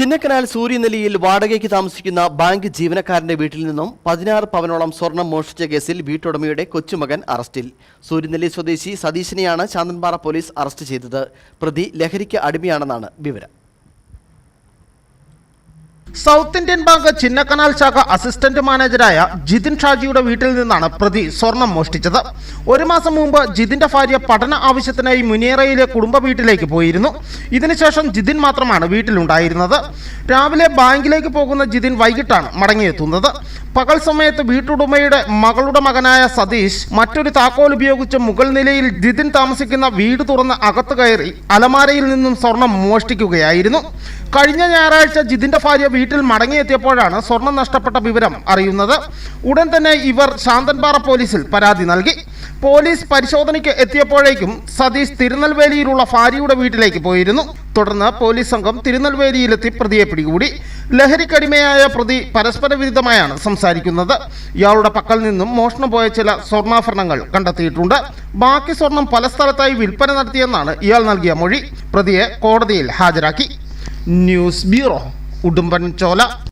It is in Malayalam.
ചിന്നക്കനാൽ സൂര്യനെല്ലിയിൽ വാടകയ്ക്ക് താമസിക്കുന്ന ബാങ്ക് ജീവനക്കാരന്റെ വീട്ടിൽ നിന്നും പതിനാറ് പവനോളം സ്വർണം മോഷ്ടിച്ച കേസിൽ വീട്ടുടമയുടെ കൊച്ചുമകൻ അറസ്റ്റിൽ. സൂര്യനെല്ലി സ്വദേശി സതീശിനെയാണ് ശാന്തൻപാറ പോലീസ് അറസ്റ്റ് ചെയ്തത്. പ്രതി ലഹരിക്ക് അടിമയാണെന്നാണ് വിവരം. സൗത്ത് ഇന്ത്യൻ ബാങ്ക് ചിന്നക്കനാൽ ശാഖ അസിസ്റ്റന്റ് മാനേജരായ ജിതിൻ ഷാജിയുടെ വീട്ടിൽ നിന്നാണ് പ്രതി സ്വർണം മോഷ്ടിച്ചത്. ഒരു മാസം മുമ്പ് ജിതിന്റെ ഭാര്യ പഠന ആവശ്യത്തിനായി മുനിയറയിലെ കുടുംബ വീട്ടിലേക്ക് പോയിരുന്നു. ഇതിനുശേഷം ജിതിൻ മാത്രമാണ് വീട്ടിലുണ്ടായിരുന്നത്. രാവിലെ ബാങ്കിലേക്ക് പോകുന്ന ജിതിൻ വൈകിട്ടാണ് മടങ്ങിയെത്തുന്നത്. പകൽ സമയത്ത് വീട്ടുടമയുടെ മകളുടെ മകനായ സതീഷ് മറ്റൊരു താക്കോൽ ഉപയോഗിച്ച് മുകൾ നിലയിൽ ജിതിൻ താമസിക്കുന്ന വീട് തുറന്ന് അകത്ത് കയറി അലമാരയിൽ നിന്നും സ്വർണം മോഷ്ടിക്കുകയായിരുന്നു. കഴിഞ്ഞ ഞായറാഴ്ച ജിതിന്റെ ഭാര്യ വീട്ടിൽ മടങ്ങിയെത്തിയപ്പോഴാണ് സ്വർണം നഷ്ടപ്പെട്ട വിവരം അറിയുന്നത്. ഉടൻ തന്നെ ഇവർ ശാന്തൻപാറ പോലീസിൽ പരാതി നൽകി. പോലീസ് പരിശോധനയ്ക്ക് എത്തിയപ്പോഴേക്കും സതീഷ് തിരുനെൽവേലിയിലുള്ള ഭാര്യയുടെ വീട്ടിലേക്ക് പോയിരുന്നു. തുടർന്ന് പോലീസ് സംഘം തിരുനെൽവേലിയിലെത്തി പ്രതിയെ പിടികൂടി. ലഹരിക്കടിമയായ പ്രതി പരസ്പര വിരുദ്ധമായാണ് സംസാരിക്കുന്നത്. ഇയാളുടെ പക്കൽ നിന്നും മോഷണം പോയ ചില സ്വർണാഭരണങ്ങൾ കണ്ടെത്തിയിട്ടുണ്ട്. ബാക്കി സ്വർണം പല സ്ഥലത്തായി വിൽപ്പന നടത്തിയെന്നാണ് ഇയാൾ നൽകിയ മൊഴി. പ്രതിയെ കോടതിയിൽ ഹാജരാക്കി. news biro. Udah mencolak